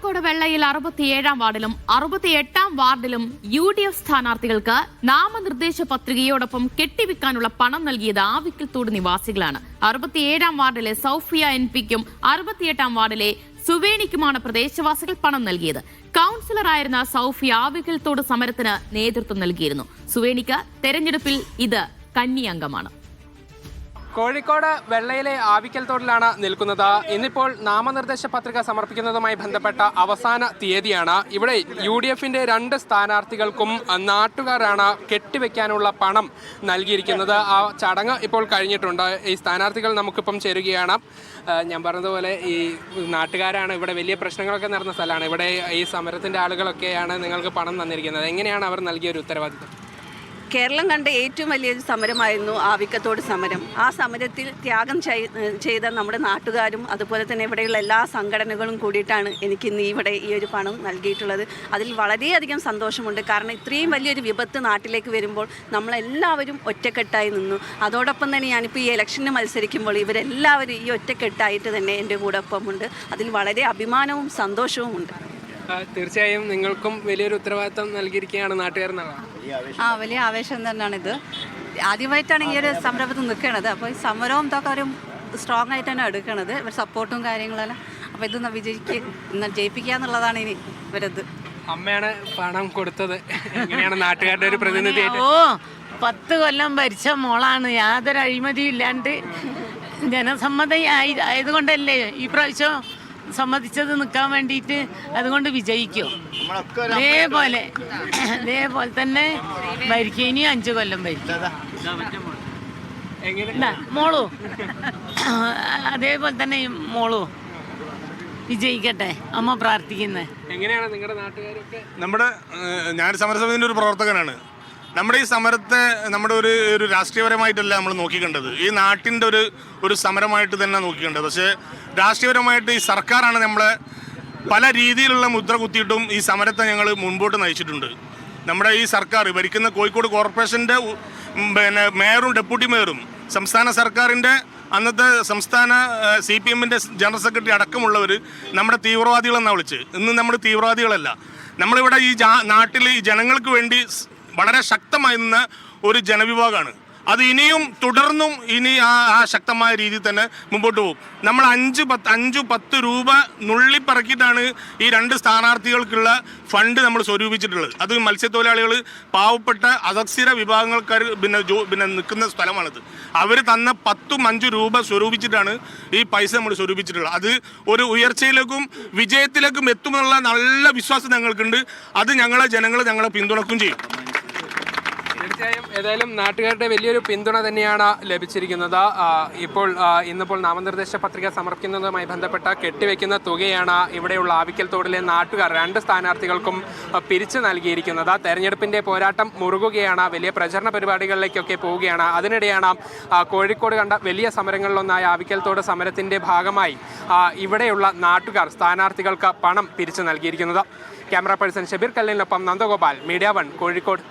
കോഴിക്കോട് വെള്ളയിൽ അറുപത്തിയേഴാം വാർഡിലും അറുപത്തിയെട്ടാം വാർഡിലും U D F സ്ഥാനാർത്ഥികൾക്ക് നാമനിർദ്ദേശ പത്രികയോടൊപ്പം കെട്ടിവിക്കാനുള്ള പണം നൽകിയത് ആവിക്കൽത്തോട് നിവാസികളാണ്. അറുപത്തിയേഴാം വാർഡിലെ സൗഫിയ എൻ പിക്കും അറുപത്തിയെട്ടാം വാർഡിലെ സുവേണിക്കുമാണ് പ്രദേശവാസികൾ പണം നൽകിയത്. കൗൺസിലറായിരുന്ന സൗഫിയ ആവിക്കൽത്തോട് സമരത്തിന് നേതൃത്വം നൽകിയിരുന്നു. സുവേണിക്ക് തെരഞ്ഞെടുപ്പിൽ ഇത് കന്നി അംഗമാണ് കോഴിക്കോട് വെള്ളയിലെ ആവിക്കൽ തോട്ടിലാണ് നിൽക്കുന്നത്. ഇന്നിപ്പോൾ നാമനിർദ്ദേശ പത്രിക സമർപ്പിക്കുന്നതുമായി ബന്ധപ്പെട്ട അവസാന തീയതിയാണ്. ഇവിടെ യു ഡി എഫിന്റെ രണ്ട് സ്ഥാനാർത്ഥികൾക്കും നാട്ടുകാരാണ് കെട്ടിവെക്കാനുള്ള പണം നൽകിയിരിക്കുന്നത്. ആ ചടങ്ങ് ഇപ്പോൾ കഴിഞ്ഞിട്ടുണ്ട്. ഈ സ്ഥാനാർത്ഥികൾ നമുക്കിപ്പം ചേരുകയാണ്. ഞാൻ പറഞ്ഞതുപോലെ ഈ നാട്ടുകാരാണ്. ഇവിടെ വലിയ പ്രശ്നങ്ങളൊക്കെ നടന്ന സ്ഥലമാണ്. ഇവിടെ ഈ സമരത്തിന്റെ ആളുകളൊക്കെയാണ് നിങ്ങൾക്ക് പണം തന്നിരിക്കുന്നത്. എങ്ങനെയാണ് അവർ നൽകിയ ഒരു ഉത്തരവാദിത്വം? കേരളം കണ്ട ഏറ്റവും വലിയൊരു സമരമായിരുന്നു ആവിക്കത്തോട് സമരം. ആ സമരത്തിൽ ത്യാഗം ചെയ്ത നമ്മുടെ നാട്ടുകാരും അതുപോലെ തന്നെ ഇവിടെയുള്ള എല്ലാ സംഘടനകളും കൂടിയിട്ടാണ് എനിക്ക് ഇന്ന് ഇവിടെ ഈ ഒരു പണം നൽകിയിട്ടുള്ളത്. അതിൽ വളരെയധികം സന്തോഷമുണ്ട്. കാരണം ഇത്രയും വലിയൊരു വിപത്ത് നാട്ടിലേക്ക് വരുമ്പോൾ നമ്മളെല്ലാവരും ഒറ്റക്കെട്ടായി നിന്നു. അതോടൊപ്പം തന്നെ ഞാനിപ്പോൾ ഈ ഇലക്ഷന് മത്സരിക്കുമ്പോൾ ഇവരെല്ലാവരും ഈ ഒറ്റക്കെട്ടായിട്ട് തന്നെ എന്റെ കൂടെ ഒപ്പമുണ്ട് അതിൽ വളരെ അഭിമാനവും സന്തോഷവും ഉണ്ട് തീർച്ചയായും നിങ്ങൾക്കും വലിയൊരു ഉത്തരവാദിത്തം നൽകിയിരിക്കുകയാണ് നാട്ടുകാർ ആ വലിയ ആവേശം തന്നെയാണ് ഇത് ആദ്യമായിട്ടാണ് ഈ ഒരു സംരംഭത്തിൽ നിൽക്കുന്നത് അപ്പോൾ ഈ സമരവും ഇതൊക്കെ ഒരു സ്ട്രോങ് ആയിട്ട് തന്നെ എടുക്കണത്. ഇവർ സപ്പോർട്ടും കാര്യങ്ങളെല്ലാം. അപ്പോൾ ഇത് വിജയിക്ക് ജയിപ്പിക്കുക എന്നുള്ളതാണ് ഇനി ഇവരത്. അമ്മയാണ് പണം കൊടുത്തത്. എങ്ങനെയാണ് നാട്ടുകാരുടെ ഒരു പ്രതിനിധി ഓ പത്ത് കൊല്ലം ഭരിച്ച മോളാണ്. യാതൊരു അഴിമതിയും ഇല്ലാണ്ട് ജനസമ്മതി ആയി ആയതുകൊണ്ടല്ലേ ഈ പ്രാവശ്യം സമ്മതിച്ചത് നിൽക്കാൻ വേണ്ടിയിട്ട് അതുകൊണ്ട് വിജയിക്കും. അതേപോലെ അതേപോലെ തന്നെ ഭരിക്കും. ഇനി അഞ്ചു കൊല്ലം ഭരിക്കും. മോളു. അതേപോലെ തന്നെ മോളു വിജയിക്കട്ടെ. അമ്മ പ്രാർത്ഥിക്കുന്നത് എങ്ങനെയാണ് നിങ്ങളുടെ നാട്ടുകാരൊക്കെ? നമ്മുടെ ഞാൻ സമരസമിതിന്റെ ഒരു പ്രവർത്തകനാണ്. നമ്മുടെ ഈ സമരത്തെ നമ്മുടെ ഒരു ഒരു രാഷ്ട്രീയപരമായിട്ടല്ല നമ്മൾ നോക്കിക്കണ്ടത്. ഈ നാട്ടിന്റെ ഒരു ഒരു സമരമായിട്ട് തന്നെ നോക്കിക്കണ്ടത്. പക്ഷേ രാഷ്ട്രീയപരമായിട്ട് ഈ സർക്കാരാണ് നമ്മളെ പല രീതിയിലുള്ള മുദ്ര കുത്തിയിട്ടും ഈ സമരത്തെ ഞങ്ങൾ മുൻപോട്ട് നയിച്ചിട്ടുണ്ട്. നമ്മുടെ ഈ സർക്കാർ ഭരിക്കുന്ന കോഴിക്കോട് കോർപ്പറേഷന്റെ പിന്നെ മേയറും ഡെപ്യൂട്ടി മേയറും സംസ്ഥാന സർക്കാരിന്റെ അന്നത്തെ സംസ്ഥാന സി പി എമ്മിന്റെ ജനറൽ സെക്രട്ടറി അടക്കമുള്ളവർ നമ്മുടെ തീവ്രവാദികളെന്നാണ് വിളിച്ച്. ഇന്ന് നമ്മൾ തീവ്രവാദികളല്ല. നമ്മളിവിടെ ഈ നാട്ടിൽ ഈ ജനങ്ങൾക്ക് വേണ്ടി വളരെ ശക്തമായി നിന്ന ഒരു ജനവിഭാഗമാണ്. അത് ഇനിയും തുടർന്നും ഇനി ആ ആ ശക്തമായ രീതിയിൽ തന്നെ മുമ്പോട്ട് പോകും. നമ്മൾ അഞ്ച് പത്ത് അഞ്ചു പത്ത് രൂപ നുള്ളിപ്പറക്കിയിട്ടാണ് ഈ രണ്ട് സ്ഥാനാർത്ഥികൾക്കുള്ള ഫണ്ട് നമ്മൾ സ്വരൂപിച്ചിട്ടുള്ളത്. അത് മത്സ്യത്തൊഴിലാളികൾ പാവപ്പെട്ട അധസ്ഥിര വിഭാഗങ്ങൾക്കാർ പിന്നെ ജോ പിന്നെ നിൽക്കുന്ന സ്ഥലമാണിത്. അവർ തന്ന പത്തും അഞ്ചു രൂപ സ്വരൂപിച്ചിട്ടാണ് ഈ പൈസ നമ്മൾ സ്വരൂപിച്ചിട്ടുള്ളത്. അത് ഒരു ഉയർച്ചയിലേക്കും വിജയത്തിലേക്കും എത്തുമെന്നുള്ള നല്ല വിശ്വാസം ഞങ്ങൾക്കുണ്ട്. അത് ഞങ്ങളെ ജനങ്ങൾ ഞങ്ങളെ പിന്തുണക്കും ചെയ്യും. തീർച്ചയായും ഏതായാലും നാട്ടുകാരുടെ വലിയൊരു പിന്തുണ തന്നെയാണ് ലഭിച്ചിരിക്കുന്നത്. ഇപ്പോൾ ഇന്നിപ്പോൾ നാമനിർദ്ദേശ പത്രിക സമർപ്പിക്കുന്നതുമായി ബന്ധപ്പെട്ട കെട്ടിവെക്കുന്ന തുകയാണ് ഇവിടെയുള്ള ആവിക്കൽ തോടിലെ നാട്ടുകാർ രണ്ട് സ്ഥാനാർത്ഥികൾക്കും പിരിച്ചു നൽകിയിരിക്കുന്നത്. തെരഞ്ഞെടുപ്പിന്റെ പോരാട്ടം മുറുകുകയാണ്. വലിയ പ്രചരണ പരിപാടികളിലേക്കൊക്കെ പോവുകയാണ്. അതിനിടെയാണ് കോഴിക്കോട് കണ്ട വലിയ സമരങ്ങളിലൊന്നായ ആവിക്കൽ തോട് സമരത്തിന്റെ ഭാഗമായി ഇവിടെയുള്ള നാട്ടുകാർ സ്ഥാനാർത്ഥികൾക്ക് പണം പിരിച്ചു നൽകിയിരിക്കുന്നത്. ക്യാമറ പേഴ്സൺ ഷബീർ കല്ലിനൊപ്പം നന്ദഗോപാൽ മീഡിയ വൺ കോഴിക്കോട്.